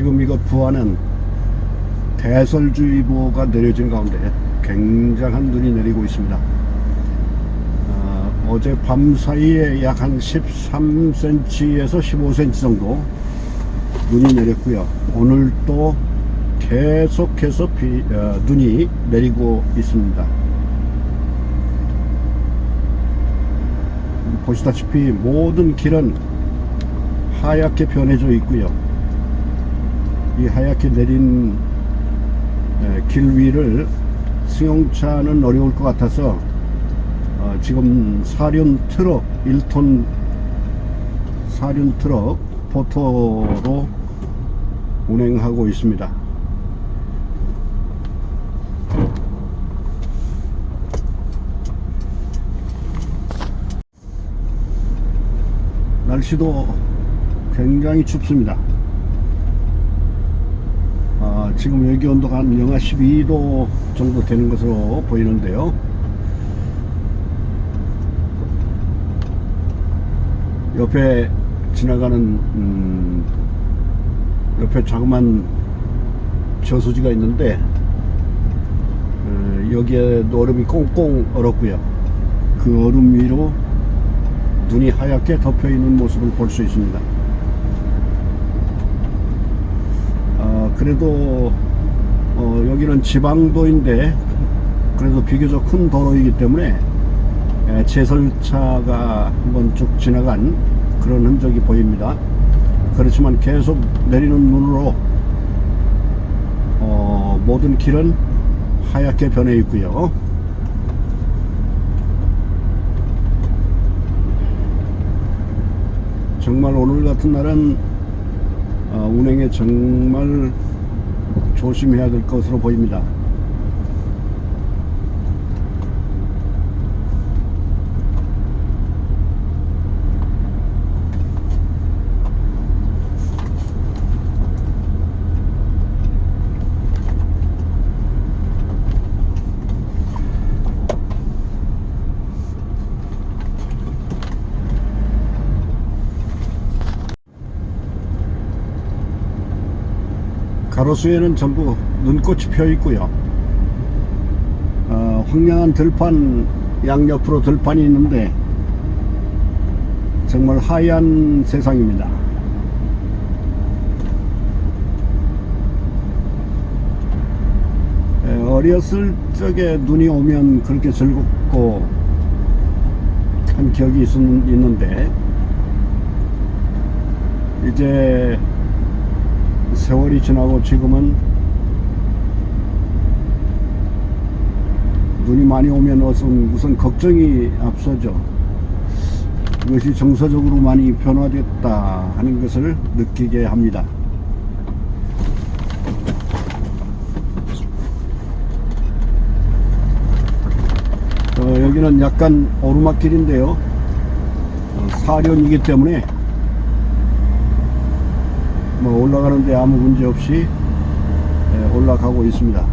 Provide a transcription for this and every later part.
일거푸하는 대설주의보가 내려진 가운데 굉장한 눈이 내리고 있습니다. 어, 어제 밤 사이에 약 한 13cm에서 15cm 정도 눈이 내렸고요. 오늘 또 계속해서 비, 어, 눈이 내리고 있습니다. 보시다시피 모든 길은 하얗게 변해져 있고요. 이 하얗게 내린 에, 길 위를 승용차는 어려울 것 같아서 어, 지금 사륜 트럭 1톤 사륜 트럭 포토로 운행하고 있습니다. 날씨도 굉장히 춥습니다. 아, 지금 여기 온도가 한 영하 12도 정도 되는 것으로 보이는데요. 옆에 지나가는 음, 옆에 자그만 저수지가 있는데 어, 여기에 얼음이 꽁꽁 얼었고요. 그 얼음 위로 눈이 하얗게 덮여 있는 모습을 볼 수 있습니다. 아, 그래도 어, 여기는 지방도인데 그래도 비교적 큰 도로이기 때문에 에, 제설차가 한번 쭉 지나간 그런 흔적이 보입니다. 그렇지만 계속 내리는 눈으로 어, 모든 길은 하얗게 변해 있고요. 정말 오늘 같은 날은 어, 운행에 정말 조심해야 될 것으로 보입니다. 가로수에는 전부 눈꽃이 펴 있고요. 어, 황량한 들판 양옆으로 들판이 있는데 정말 하얀 세상입니다. 에, 어렸을 적에 눈이 오면 그렇게 즐겁고 한 기억이 있, 있는데 이제 세월이 지나고 지금은 눈이 많이 오면 우선, 우선 걱정이 앞서죠. 이것이 정서적으로 많이 변화됐다 하는 것을 느끼게 합니다. 어, 여기는 약간 오르막길인데요. 어, 사륜이기 때문에 뭐 올라가는데 아무 문제 없이 예, 올라가고 있습니다.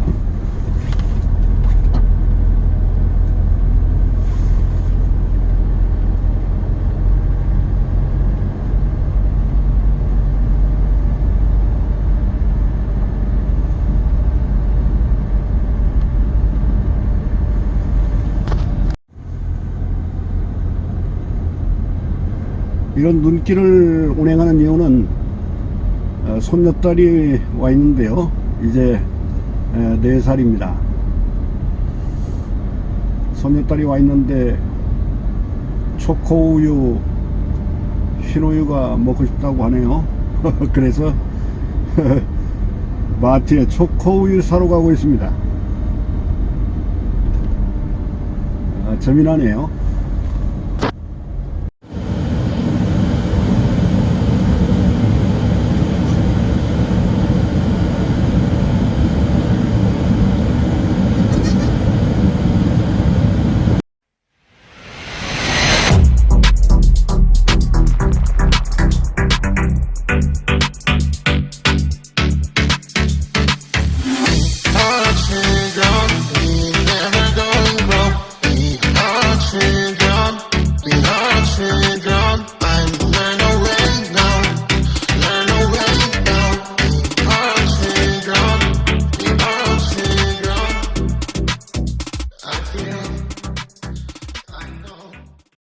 이런 눈길을 운행하는 이유는 어, 손녀딸이 와 있는데요. 이제 에, 4살입니다. 손녀딸이 와 있는데 초코우유, 흰우유가 먹고 싶다고 하네요. 그래서 마트에 초코우유 사러 가고 있습니다. 아, 재미나네요.